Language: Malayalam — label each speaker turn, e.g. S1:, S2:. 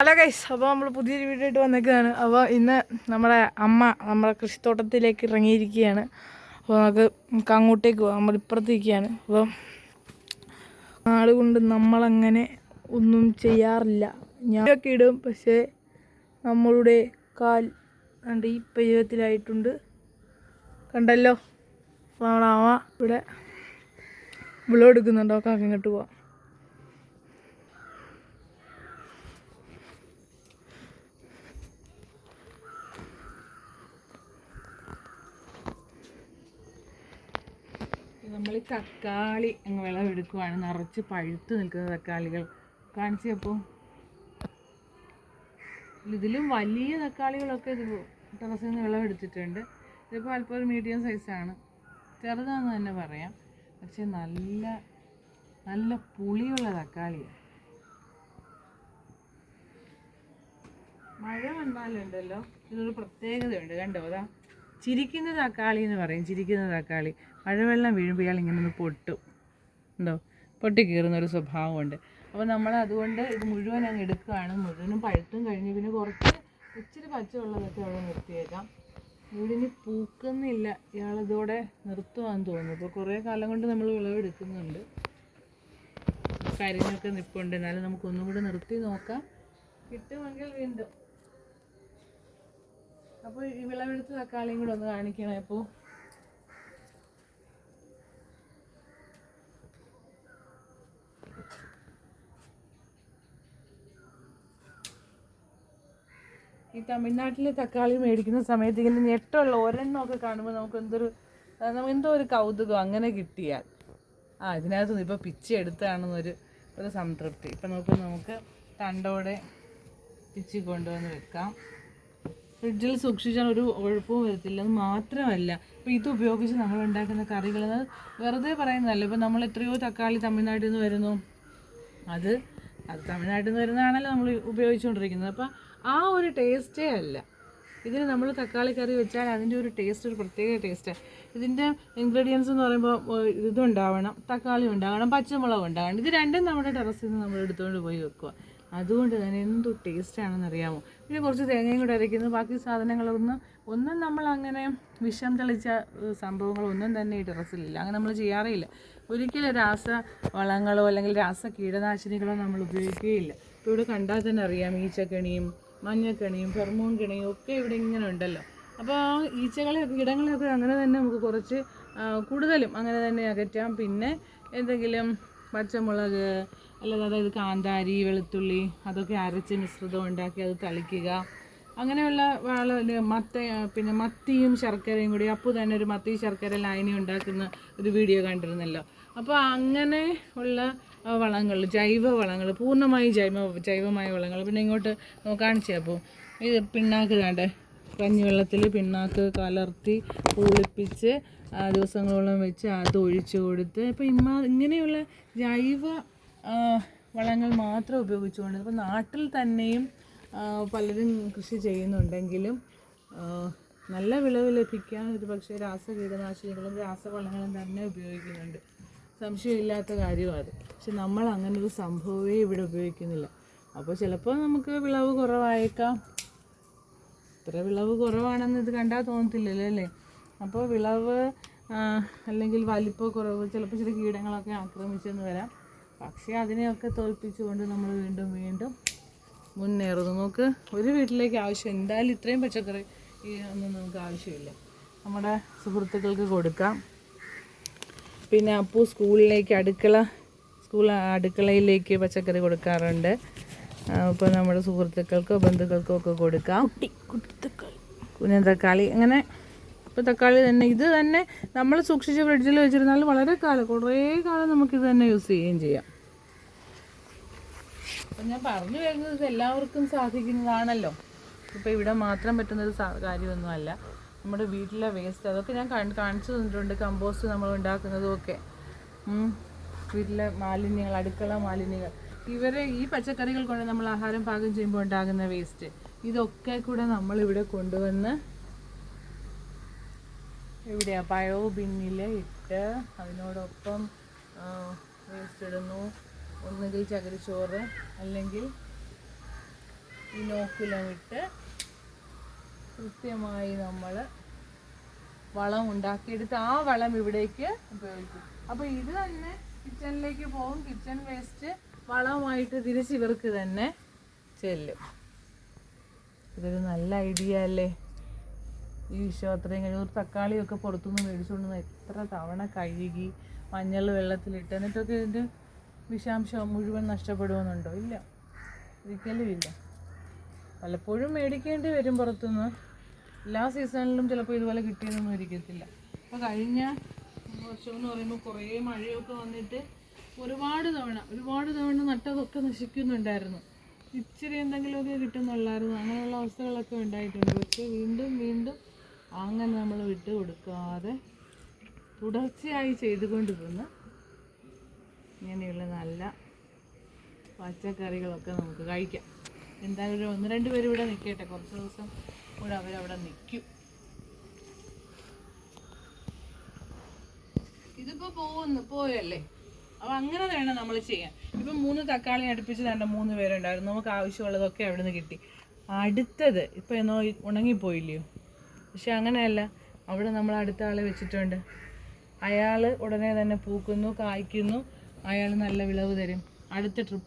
S1: ഹലോ ഗൈസ് അപ്പോൾ നമ്മൾ പുതിയൊരു വീഡിയോ ആയിട്ട് വന്നേക്കുകയാണ് അപ്പോൾ ഇന്ന് നമ്മുടെ അമ്മ നമ്മുടെ കൃഷിത്തോട്ടത്തിലേക്ക് ഇറങ്ങിയിരിക്കുകയാണ്. അപ്പോൾ നമുക്ക് നമുക്ക് അങ്ങോട്ടേക്ക് പോകാം. നമ്മൾ ഇപ്പുറത്തിരിക്കുകയാണ്. അപ്പോൾ നാട് കൊണ്ട് നമ്മളങ്ങനെ ഒന്നും ചെയ്യാറില്ല. ഞാനൊക്കെ ഇടും പക്ഷേ നമ്മളുടെ കാൽ കണ്ട് ഈ പരുവത്തിലായിട്ടുണ്ട്. കണ്ടല്ലോ? അമ്മ ഇവിടെ വിളവെടുക്കുന്നുണ്ടോ. അങ്ങോട്ട് പോവാം. നമ്മൾ തക്കാളി അങ്ങ് വിളവെടുക്കുവാണ്. നിറച്ച് പഴുത്ത് നിൽക്കുന്ന തക്കാളികൾ. കാണിച്ചപ്പോൾ ഇതിലും വലിയ തക്കാളികളൊക്കെ ഇത് ടെറസിൽ നിന്ന് വിളവെടുത്തിട്ടുണ്ട്. ഇതിപ്പോൾ അല്പം ഒരു മീഡിയം സൈസാണ് ചെറുതാണെന്ന് തന്നെ പറയാം. പക്ഷെ നല്ല നല്ല പുളിയുള്ള തക്കാളിയാണ് മഴ വന്നാലുണ്ടല്ലോ. ഇതൊരു പ്രത്യേകതയുണ്ട്. കണ്ടോ? അതാ ചിരിക്കുന്ന തക്കാളി എന്ന് പറയും. ചിരിക്കുന്ന തക്കാളി. മഴവെള്ളം വീഴുമ്പോൾ ഇയാൾ ഇങ്ങനെ ഒന്ന് പൊട്ടും. ഉണ്ടോ ഒരു സ്വഭാവമുണ്ട്. അപ്പോൾ നമ്മൾ അതുകൊണ്ട് ഇത് മുഴുവൻ അങ്ങ് എടുക്കുകയാണ്. മുഴുവനും പഴുത്തും കഴിഞ്ഞ് പിന്നെ കുറച്ച് ഇച്ചിരി പച്ചവെള്ളമൊക്കെ അവിടെ നിർത്തിയേക്കാം. വീടിന് പൂക്കുന്നില്ല. ഇയാളിതോടെ നിർത്തുവാന്ന് തോന്നുന്നു. ഇപ്പോൾ കുറേ കാലം കൊണ്ട് നമ്മൾ വിളവെടുക്കുന്നുണ്ട്. കരിഞ്ഞൊക്കെ നിൽപ്പുണ്ട് എന്നാലും നമുക്കൊന്നും കൂടെ നിർത്തി നോക്കാം. കിട്ടുമെങ്കിൽ വീണ്ടും. അപ്പോൾ ഈ വിളവെടുത്ത തക്കാളിയും കൂടെ ഒന്ന് കാണിക്കണം. അപ്പോൾ ഈ തമിഴ്നാട്ടിലെ തക്കാളി മേടിക്കുന്ന സമയത്ത് ഇങ്ങനെ ഞെട്ടുള്ള ഒരെണ്ണമൊക്കെ കാണുമ്പോൾ നമുക്ക് എന്തൊരു നമുക്ക് എന്തോ ഒരു കൗതുകം അങ്ങനെ കിട്ടിയാൽ. ആ ഇതിനകത്ത് നിന്ന് ഇപ്പോൾ പിച്ചി എടുത്താണെന്നൊരു ഒരു സംതൃപ്തി. ഇപ്പം നമുക്ക് നമുക്ക് തണ്ടോടെ പിച്ചി കൊണ്ടുവന്ന് വെക്കാം. ഫ്രിഡ്ജിൽ സൂക്ഷിച്ചാൽ ഒരു ഒഴുപ്പവും വരത്തില്ല. അത് മാത്രമല്ല ഇപ്പോൾ ഇത് ഉപയോഗിച്ച് നമ്മൾ ഉണ്ടാക്കുന്ന കറികൾ വെറുതെ പറയുന്നതല്ല. ഇപ്പോൾ നമ്മൾ എത്രയോ തക്കാളി തമിഴ്നാട്ടിൽ നിന്ന് വരുന്നു. അത് അത് തമിഴ്നാട്ടിൽ നിന്ന് വരുന്നതാണല്ലോ നമ്മൾ ഉപയോഗിച്ചുകൊണ്ടിരിക്കുന്നത്. അപ്പോൾ ആ ഒരു ടേസ്റ്റേ അല്ല. ഇതിന് നമ്മൾ തക്കാളി കറി വെച്ചാൽ അതിന്റെ ഒരു ടേസ്റ്റ് ഒരു പ്രത്യേക ടേസ്റ്റാണ് ഇതിന്റെ ഇൻഗ്രീഡിയൻസ് എന്ന് പറയുമ്പോൾ ഇതുണ്ടാവണം തക്കാളി ഉണ്ടാകണം പച്ചമുളക് ഉണ്ടാകണം ഇത് രണ്ടും നമ്മുടെ ടെറസിൽ നിന്ന് നമ്മൾ എടുത്തുകൊണ്ട് പോയി വെക്കുക. അതുകൊണ്ട് തന്നെ എന്തു ടേസ്റ്റാണെന്ന് അറിയാമോ പിന്നെ കുറച്ച് തേങ്ങയും കൂടെ അരയ്ക്കുന്നു. ബാക്കി സാധനങ്ങളൊന്നും ഒന്നും നമ്മൾ അങ്ങനെ വിഷം തെളിച്ച സംഭവങ്ങളൊന്നും തന്നെ ഈ ടെറസിലില്ല അങ്ങനെ നമ്മൾ ചെയ്യാറേയില്ല. ഒരിക്കലും രാസ വളങ്ങളോ അല്ലെങ്കിൽ രാസ കീടനാശിനികളോ നമ്മൾ ഉപയോഗിക്കുകയില്ല. ഇപ്പോൾ ഇവിടെ കണ്ടാൽ തന്നെ അറിയാം ഈ ഈച്ചക്കണിയും മഞ്ഞക്കണിയും ഫെർമോൺ കിണിയും ഒക്കെ ഇവിടെ ഇങ്ങനെ ഉണ്ടല്ലോ. അപ്പോൾ ആ ഈച്ചകളെ ഇടങ്ങളെയൊക്കെ അങ്ങനെ തന്നെ നമുക്ക് കുറച്ച് കൂടുതലും അങ്ങനെ തന്നെ അകറ്റാം. പിന്നെ എന്തെങ്കിലും പച്ചമുളക് അല്ലാതെ അതായത് കാന്താരി വെളുത്തുള്ളി അതൊക്കെ അരച്ച് മിശ്രിതം ഉണ്ടാക്കി അത് തളിക്കുക. അങ്ങനെയുള്ള വള മത്ത പിന്നെ മത്തിയും ശർക്കരയും കൂടി അപ്പു തന്നെ ഒരു മത്തി ശർക്കര ലായനി ഉണ്ടാക്കുന്ന ഒരു വീഡിയോ കണ്ടിരുന്നല്ലോ. അപ്പോൾ അങ്ങനെ ഉള്ള വളങ്ങൾ ജൈവ വളങ്ങൾ പൂർണമായും ജൈവ ജൈവമായ വളങ്ങൾ. പിന്നെ ഇങ്ങോട്ട് കാണിച്ചു അപ്പോൾ ഇത് പിണ്ണാക്ക് വേണ്ടേ കഞ്ഞിവെള്ളത്തിൽ പിണ്ണാക്ക് കലർത്തി പുളിപ്പിച്ച് ദിവസങ്ങളോളം വെച്ച് അത് ഒഴിച്ചു കൊടുത്ത് ഇപ്പോൾ ഇമ്മ ഇങ്ങനെയുള്ള ജൈവ വളങ്ങൾ മാത്രം ഉപയോഗിച്ചുകൊണ്ട് ഇപ്പോൾ നാട്ടിൽ തന്നെയും പലരും കൃഷി ചെയ്യുന്നുണ്ടെങ്കിലും നല്ല വിളവ് ലഭിക്കാൻ ഒരു പക്ഷേ രാസ കീടനാശിനികളും രാസവളങ്ങളും തന്നെ ഉപയോഗിക്കുന്നുണ്ട് സംശയമില്ലാത്ത കാര്യമാണ്. പക്ഷെ നമ്മൾ അങ്ങനെ ഒരു സംഭവമേ ഇവിടെ ഉപയോഗിക്കുന്നില്ല. അപ്പോൾ ചിലപ്പോൾ നമുക്ക് വിളവ് കുറവായേക്കാം. ഇത്ര വിളവ് കുറവാണെന്ന് ഇത് കണ്ടാൽ തോന്നത്തില്ലല്ലോ അല്ലേ? അപ്പോൾ വിളവ് അല്ലെങ്കിൽ വലിപ്പ കുറവ് ചിലപ്പോൾ ചില കീടങ്ങളൊക്കെ ആക്രമിച്ചെന്ന് വരാം. പക്ഷേ അതിനെയൊക്കെ തോൽപ്പിച്ചുകൊണ്ട് നമ്മൾ വീണ്ടും വീണ്ടും മുന്നേറുന്നു. നമുക്ക് ഒരു വീട്ടിലേക്ക് ആവശ്യം എന്തായാലും ഇത്രയും പച്ചക്കറി ഒന്നും നമുക്ക് ആവശ്യമില്ല. നമ്മുടെ സുഹൃത്തുക്കൾക്ക് കൊടുക്കാം. പിന്നെ അപ്പു സ്കൂളിലേക്ക് അടുക്കള സ്കൂൾ അടുക്കളയിലേക്ക് പച്ചക്കറി കൊടുക്കാറുണ്ട്. അപ്പോൾ നമ്മുടെ സുഹൃത്തുക്കൾക്കോ ബന്ധുക്കൾക്കോ ഒക്കെ കൊടുക്കാം. കുഞ്ഞൻ തക്കാളി അങ്ങനെ ഇപ്പോൾ തക്കാളി തന്നെ. ഇത് തന്നെ നമ്മൾ സൂക്ഷിച്ച് ഫ്രിഡ്ജിൽ വെച്ചിരുന്നാൽ വളരെ കാലം കുറേ കാലം നമുക്കിത് തന്നെ യൂസ് ചെയ്യുകയും ചെയ്യാം. അപ്പം ഞാൻ പറഞ്ഞു വരുന്നത് ഇത് എല്ലാവർക്കും സാധിക്കുന്നതാണല്ലോ. ഇപ്പോൾ ഇവിടെ മാത്രം പറ്റുന്നൊരു കാര്യമൊന്നുമല്ല. നമ്മുടെ വീട്ടിലെ വേസ്റ്റ് അതൊക്കെ ഞാൻ കാണിച്ചു തന്നിട്ടുണ്ട് കമ്പോസ്റ്റ് നമ്മൾ ഉണ്ടാക്കുന്നതും ഒക്കെ. വീട്ടിലെ മാലിന്യങ്ങൾ അടുക്കള മാലിന്യങ്ങൾ. ഇവരെ ഈ പച്ചക്കറികൾ കൊണ്ട് നമ്മൾ ആഹാരം പാകം ചെയ്യുമ്പോൾ ഉണ്ടാകുന്ന വേസ്റ്റ് ഇതൊക്കെ കൂടെ നമ്മൾ ഇവിടെ കൊണ്ടുവന്ന് എവിടെയാ? പഴവ് ബിന്നിൽ ഇട്ട് അതിനോടൊപ്പം വേസ്റ്റ് ഇടുന്നു. ഒന്നുകിൽ ചകിരിച്ചോറ് അല്ലെങ്കിൽ ഇനോക്കുലം ഇട്ട് കൃത്യമായി നമ്മൾ വളം ഉണ്ടാക്കിയെടുത്ത് ആ വളം ഇവിടേക്ക് ഉപയോഗിക്കും. അപ്പോൾ ഇത് തന്നെ കിച്ചണിലേക്ക് പോകും. കിച്ചൺ വേസ്റ്റ് വളമായിട്ട് തിരിച്ച് ഇവർക്ക് തന്നെ ചെല്ലും. ഇതൊരു നല്ല ഐഡിയ അല്ലേ? ഈ വിഷം അത്രയും കഴിഞ്ഞ ഒരു തക്കാളിയൊക്കെ പുറത്തുനിന്ന് മേടിച്ചുകൊണ്ട് എത്ര തവണ കഴുകി മഞ്ഞൾ വെള്ളത്തിലിട്ട് എന്നിട്ടൊക്കെ ഇതിന്റെ വിഷാംശം മുഴുവൻ നഷ്ടപ്പെടുമെന്നുണ്ടോ? ഇല്ല. ഒരിക്കലും ഇല്ല. പലപ്പോഴും മേടിക്കേണ്ടി വരും പുറത്തുനിന്ന്. എല്ലാ സീസണിലും ചിലപ്പോൾ ഇതുപോലെ കിട്ടിയതൊന്നും ഇരിക്കത്തില്ല. അപ്പോൾ കഴിഞ്ഞ വർഷം എന്ന് പറയുമ്പോൾ കുറേ മഴയൊക്കെ വന്നിട്ട് ഒരുപാട് തവണ ഒരുപാട് തവണ നട്ടതൊക്കെ നശിക്കുന്നുണ്ടായിരുന്നു. ഇച്ചിരി എന്തെങ്കിലുമൊക്കെ കിട്ടുന്നുള്ളായിരുന്നു. അങ്ങനെയുള്ള അവസ്ഥകളൊക്കെ ഉണ്ടായിട്ടുണ്ട്. പക്ഷേ വീണ്ടും വീണ്ടും അങ്ങനെ നമ്മൾ വിട്ട് കൊടുക്കാതെ തുടർച്ചയായി ചെയ്തുകൊണ്ട് പോന്ന് ഇങ്ങനെയുള്ള നല്ല പച്ചക്കറികളൊക്കെ നമുക്ക് കഴിക്കാം. എന്തായാലും ഒന്ന് രണ്ട് പേര് ഇവിടെ നിൽക്കട്ടെ. കുറച്ച് ദിവസം കൂടെ അവരവിടെ നിൽക്കും. ഇതിപ്പോ പോകുന്നു പോയല്ലേ? അപ്പൊ അങ്ങനെ വേണം നമ്മൾ ചെയ്യാൻ. ഇപ്പൊ മൂന്ന് തക്കാളി അടുപ്പിച്ച് തണ്ട മൂന്ന് പേരുണ്ടായിരുന്നു. നമുക്ക് ആവശ്യമുള്ളതൊക്കെ അവിടെ നിന്ന് കിട്ടി. അടുത്തത് ഇപ്പൊ എന്നോ ഉണങ്ങിപ്പോയില്ലയോ? പക്ഷെ അങ്ങനെയല്ല. അവിടെ നമ്മൾ അടുത്ത ആളെ വെച്ചിട്ടുണ്ട്. അയാൾ ഉടനെ തന്നെ പൂക്കുന്നു കായ്ക്കുന്നു. അയാൾ നല്ല വിളവ് തരും. അടുത്ത ട്രിപ്പ്